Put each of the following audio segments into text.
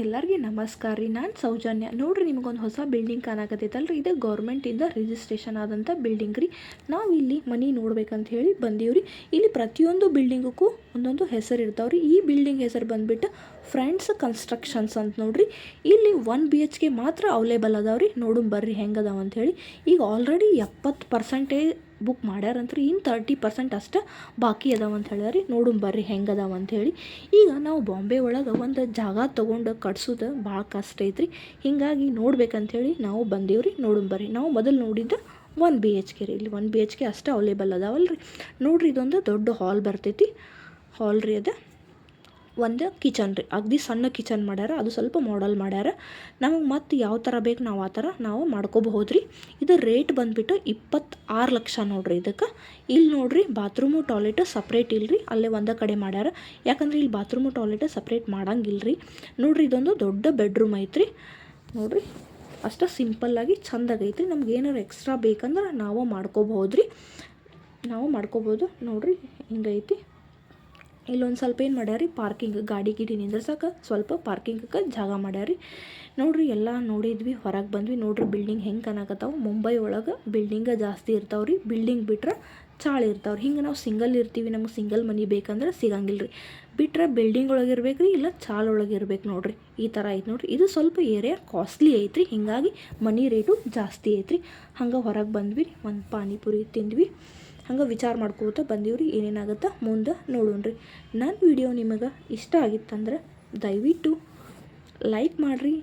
ಎಲ್ಲರಿಗೆ ನಮಸ್ಕಾರ ರೀ. ನಾನು ಸೌಜನ್ಯ. ನೋಡಿರಿ ನಿಮಗೊಂದು ಹೊಸ ಬಿಲ್ಡಿಂಗ್ ಕಾಣಕತ್ತೈತಲ್ರಿ? ಇದು ಗೌರ್ಮೆಂಟಿಂದ ರಿಜಿಸ್ಟ್ರೇಷನ್ ಆದಂಥ ಬಿಲ್ಡಿಂಗ್ ರೀ. ನಾವು ಇಲ್ಲಿ ಮನೆ ನೋಡ್ಬೇಕಂತ ಹೇಳಿ ಬಂದೀವ್ರಿ. ಇಲ್ಲಿ ಪ್ರತಿಯೊಂದು ಬಿಲ್ಡಿಂಗಕ್ಕೂ ಒಂದೊಂದು ಹೆಸರು ಇರ್ತಾವ್ರಿ. ಈ ಬಿಲ್ಡಿಂಗ್ ಹೆಸರು ಬಂದ್ಬಿಟ್ಟು ಫ್ರೆಂಡ್ಸ್ ಕನ್ಸ್ಟ್ರಕ್ಷನ್ಸ್ ಅಂತ ನೋಡಿರಿ. ಇಲ್ಲಿ ಒನ್ ಬಿ ಎಚ್ ಮಾತ್ರ ಅವೈಲೇಬಲ್ ರೀ ನೋಡು ಬರ್ರಿ ಹೆಂಗೆ ಅದಾವ ಅಂಥೇಳಿ ಈಗ ಆಲ್ರೆಡಿ ಎಪ್ಪತ್ತು ಪರ್ಸೆಂಟೇಜ್ ಬುಕ್ ಮಾಡ್ಯಾರಂತ್ರಿ ಇನ್ನು ತರ್ಟಿ ಪರ್ಸೆಂಟ್ ಅಷ್ಟು ಬಾಕಿ ಅದಾವ ಅಂತ ಹೇಳ್ಯಾರಿ. ನೋಡೋಣ ಬರ್ರಿ ಹೆಂಗೆ ಅದಾವ ಅಂಥೇಳಿ ಈಗ ನಾವು ಬಾಂಬೆ ಒಳಗೆ ಒಂದು ಜಾಗ ತೊಗೊಂಡು ಕಟ್ಸೋದು ಭಾಳ ಕಷ್ಟ ಐತ್ರಿ. ಹೀಗಾಗಿ ನೋಡ್ಬೇಕಂಥೇಳಿ ನಾವು ಬಂದೇವ್ರಿ. ನೋಡೋಣ ಬರ್ರಿ. ನಾವು ಮೊದಲು ನೋಡಿದ್ದು ಒನ್ ಬಿ ಎಚ್ ಕೆ ರೀ. ಇಲ್ಲಿ ಒನ್ ಬಿ ಎಚ್ ಕೆ ಅಷ್ಟೇ ಅವೈಲೇಬಲ್ ಅದಾವಲ್ರಿ. ನೋಡ್ರಿ ಇದೊಂದು ದೊಡ್ಡ ಹಾಲ್ ಬರ್ತೈತಿ. ಹಾಲ್ ರೀ ಅದು. ಒಂದು ಕಿಚನ್ ರೀ. ಅಗದಿ ಸಣ್ಣ ಕಿಚನ್ ಮಾಡ್ಯಾರ, ಅದು ಸ್ವಲ್ಪ ಮಾಡಲ್ ಮಾಡ್ಯಾರ. ನಮಗೆ ಮತ್ತು ಯಾವ ಥರ ಬೇಕು ನಾವು ಆ ಥರ ನಾವು ಮಾಡ್ಕೋಬಹುದು ರೀ ಇದು ರೇಟ್ ಬಂದುಬಿಟ್ಟು ಇಪ್ಪತ್ತಾರು ಲಕ್ಷ ನೋಡ್ರಿ ಇದಕ್ಕೆ. ಇಲ್ಲಿ ನೋಡ್ರಿ ಬಾತ್ರೂಮು ಟಾಯ್ಲೆಟ್ ಸಪ್ರೇಟ್ ಇಲ್ರಿ, ಅಲ್ಲೇ ಒಂದೇ ಕಡೆ ಮಾಡ್ಯಾರ. ಯಾಕಂದ್ರೆ ಇಲ್ಲಿ ಬಾತ್ರೂಮು ಟಾಯ್ಲೆಟ್ ಸಪ್ರೇಟ್ ಮಾಡಂಗಿಲ್ಲ ರೀ ನೋಡ್ರಿ ಇದೊಂದು ದೊಡ್ಡ ಬೆಡ್ರೂಮ್ ಐತ್ರಿ. ನೋಡ್ರಿ, ಅಷ್ಟು ಸಿಂಪಲ್ಲಾಗಿ ಚಂದಾಗೈತ್ರಿ ನಮ್ಗೆ ಏನಾರು ಎಕ್ಸ್ಟ್ರಾ ಬೇಕಂದ್ರೆ ನಾವು ಮಾಡ್ಕೋಬಹುದು ರೀ ನಾವು ಮಾಡ್ಕೋಬೋದು. ನೋಡ್ರಿ, ಹಿಂಗೈತಿ. ಇಲ್ಲೊಂದು ಸ್ವಲ್ಪ ಏನು ಮಾಡ್ಯಾರಿ? ಪಾರ್ಕಿಂಗ್ ಗಾಡಿ ಗಿಡಿ ನಿಂದ್ರಸಕ್ಕೆ ಸ್ವಲ್ಪ ಪಾರ್ಕಿಂಗಕ್ಕೆ ಜಾಗ ಮಾಡ್ಯಾರಿ. ನೋಡ್ರಿ ಎಲ್ಲ ನೋಡಿದ್ವಿ, ಹೊರಗೆ ಬಂದ್ವಿ. ನೋಡ್ರಿ ಬಿಲ್ಡಿಂಗ್ ಹೆಂಗೆ ಕಾಣಕತ್ತಾವ? ಮುಂಬೈ ಒಳಗೆ ಬಿಲ್ಡಿಂಗ ಜಾಸ್ತಿ ಇರ್ತಾವೆ ರೀ ಬಿಲ್ಡಿಂಗ್ ಬಿಟ್ರೆ ಚಾಳ ಇರ್ತಾವ್ರಿ. ಹಿಂಗೆ ನಾವು ಸಿಂಗಲ್ ಇರ್ತೀವಿ, ನಮ್ಗೆ ಸಿಂಗಲ್ ಮನಿ ಬೇಕಂದ್ರೆ ಸಿಗಂಗಿಲ್ಲ ರೀ ಬಿಟ್ರೆ ಬಿಲ್ಡಿಂಗ್ ಒಳಗೆ ಇರ್ಬೇಕು ರೀ ಇಲ್ಲ ಚಾಲ್ ಒಳಗೆ ಇರ್ಬೇಕು ನೋಡ್ರಿ. ಈ ಥರ ಐತೆ ನೋಡ್ರಿ. ಇದು ಸ್ವಲ್ಪ ಏರಿಯಾ ಕಾಸ್ಟ್ಲಿ ಐತ್ರಿ. ಹಿಂಗಾಗಿ ಮನಿ ರೇಟು ಜಾಸ್ತಿ ಐತ್ರಿ. ಹಂಗೆ ಹೊರಗೆ ಬಂದ್ವಿ ಒಂದು ಪಾನಿಪುರಿ ತಿಂದ್ವಿ. ಹಂಗೆ ವಿಚಾರ ಮಾಡ್ಕೋತ ಬಂದೀವ್ರಿ, ಏನೇನಾಗುತ್ತೆ ಮುಂದೆ ನೋಡೋಣ್ರಿ. ನನ್ನ ವಿಡಿಯೋ ನಿಮಗೆ ಇಷ್ಟ ಆಗಿತ್ತಂದ್ರೆ ದಯವಿಟ್ಟು ಲೈಕ್ ಮಾಡಿರಿ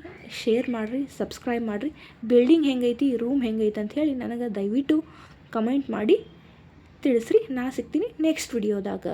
ಶೇರ್ ಮಾಡಿರಿ ಸಬ್ಸ್ಕ್ರೈಬ್ ಮಾಡಿರಿ. ಬಿಲ್ಡಿಂಗ್ ಹೆಂಗೈತಿ ರೂಮ್ ಹೆಂಗೈತಿ ಅಂತ ಹೇಳಿ ನನಗೆ ದಯವಿಟ್ಟು ಕಮೆಂಟ್ ಮಾಡಿ ತಿಳಿಸ್ರಿ. ನಾ ಸಿಗ್ತೀನಿ ನೆಕ್ಸ್ಟ್ ವಿಡಿಯೋದಾಗ